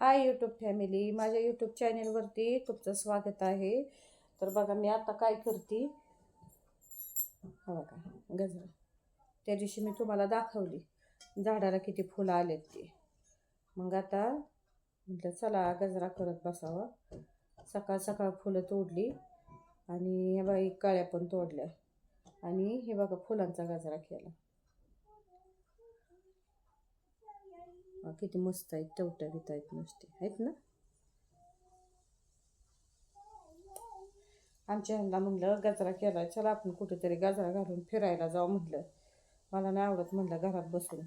हाय YouTube family माझ्या YouTube चॅनेलवरती तुमचं स्वागत आहे. तर बघा मी आता काय करते? हा बघा गजरा. त्या दिवशी मी तुम्हाला दाखवली. झाडाला किती फुलं आलेत ते. मग आता म्हटलं चला गजरा करत बसावा. सकाळ सकाळ फुलं तोडली. आणि हे बघा काळ्या पण तोडल्या. आणि हे बघा फुलांचा गजरा केला. हा, किती मस्त आहेत टवट्या घेत आहेत नुसते. आहेत ना? आमच्या ह्यांना म्हणलं गजरा केला चला आपण कुठेतरी गजरा घालून फिरायला जाऊ म्हटलं मला नाही आवडत म्हणलं घरात बसून.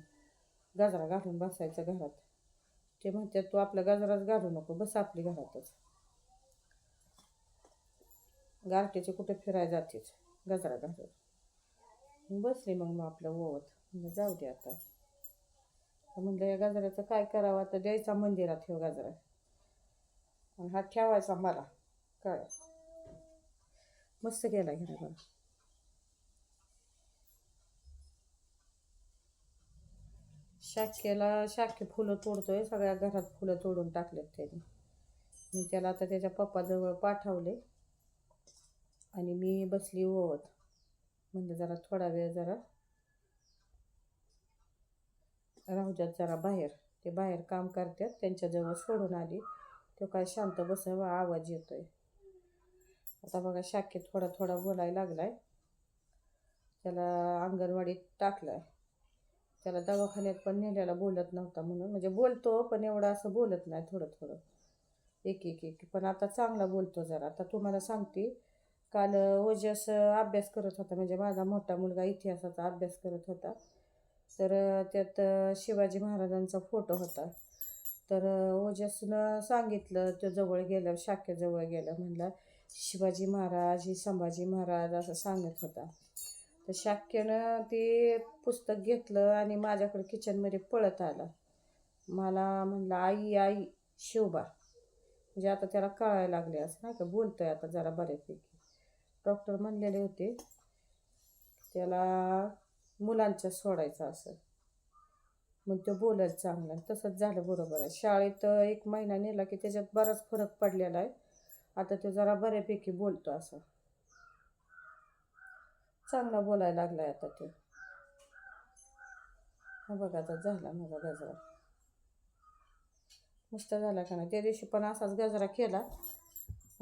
गजरा घालून बसायचं घरात. ते म्हणतात तू आपला गजराच घालू नको बस आपली घरातच. गारटेचे कुठे फिराय जातेच गजरा घालून. बसली मग मग आपलं ओवत म्हणलं जाऊ दे आता. म्हणलं या गजऱ्याचं काय करावं? आता द्यायचा मंदिरात ठेव गजरा. आणि हा ठेवायचा मला. काय? मस्त गेला घेणार बघा शाखेला शाखे फुलं तोडतोय. सगळ्या घरात फुलं तोडून टाकलेत त्याने. मी त्याला आता त्याच्या पप्पाजवळ पाठवले. आणि मी बसली ओवत म्हणजे जरा थोडा वेळ जरा राहू द्यात जरा बाहेर. ते बाहेर काम करतात त्यांच्याजवळ सोडून आली. तो काय शांत बसावा आवाज येतो आहे आता बघा शाखेत थोडा थोडा बोलायला लागला आहे त्याला अंगणवाडीत टाकलाय. त्याला दवाखान्यात पण नेल्याला बोलत नव्हता म्हणून. म्हणजे बोलतो पण एवढं असं बोलत नाही थोडं थोडं. एक एक एक. पण आता चांगला बोलतो जरा. आता तुम्हाला सांगते काल ओजस अभ्यास करत होता. म्हणजे माझा मोठा मुलगा इतिहासाचा अभ्यास करत होता. तर त्यात शिवाजी महाराजांचा फोटो होता. तर ओजसनं सांगितलं तो जवळ गेलं शाखेजवळ गेलं म्हणलं शिवाजी महाराज ही संभाजी महाराज असं सांगत होता. तर शाक्यानं ते पुस्तक घेतलं आणि माझ्याकडे किचनमध्ये पळत आला. मला म्हणलं आई आई शिवबा म्हणजे आता त्याला कळायला लागले असं नाही का? बोलतोय आता जरा बऱ्यापैकी. डॉक्टर म्हणलेले होते त्याला मुलांच्या सोडायचं असं मग तो बोलायला चांगला तसंच झालं बरोबर आहे. शाळेत एक महिना नेला की त्याच्यात बराच फरक पडलेला आहे. आता तो जरा बऱ्यापैकी बोलतो असं. चांगला बोलायला आहे आता ते. हा बघा आता झाला माझा गजरा. मस्त झाला का नाही? त्या दिवशी पण असाच गजरा केला.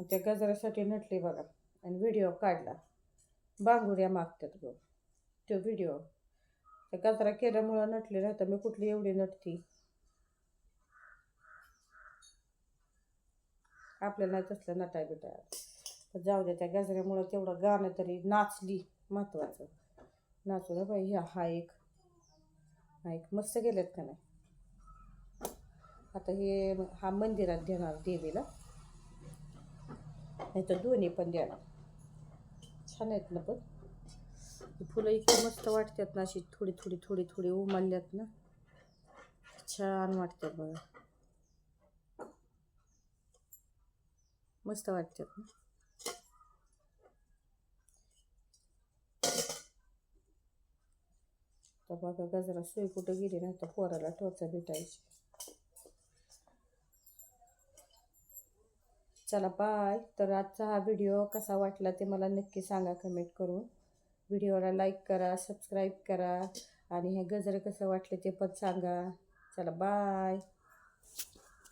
त्या गजऱ्यासाठी नटली बघा. आणि व्हिडिओ काढला. बांगुड्या मागतात गो. तो व्हिडिओ त्या गजरा केल्यामुळं नटली राहतं मी कुठली एवढी नटती? आपल्याला तसलं नटाय बिटाय. तर जाऊ दे त्या गजऱ्यामुळं तेवढं गाणं तरी नाचली महत्त्वाचं नाचू ना बाई ह्या हा एक. हा एक मस्त गेलेत का नाही? आता हे हा मंदिरात देणार देवीला. नाही तर दोन्ही पण देणार. छान आहेत ना पण? फुलं इतकी मस्त वाटतात ना अशी थोडी थोडी थोडी थोडी उमलल्यात ना. छान वाटतात बघा. मस्त वाटतात ना. तर बघा गजरा सोय कुठं गेली नाही तर पोराला टोचा भेटायची. चला बाय तर आजचा हा व्हिडिओ कसा वाटला ते मला नक्की सांगा कमेंट करून. व्हिडिओला लाईक करा सबस्क्राईब करा आणि हे गजरे कसं वाटले ते पण सांगा. चला बाय.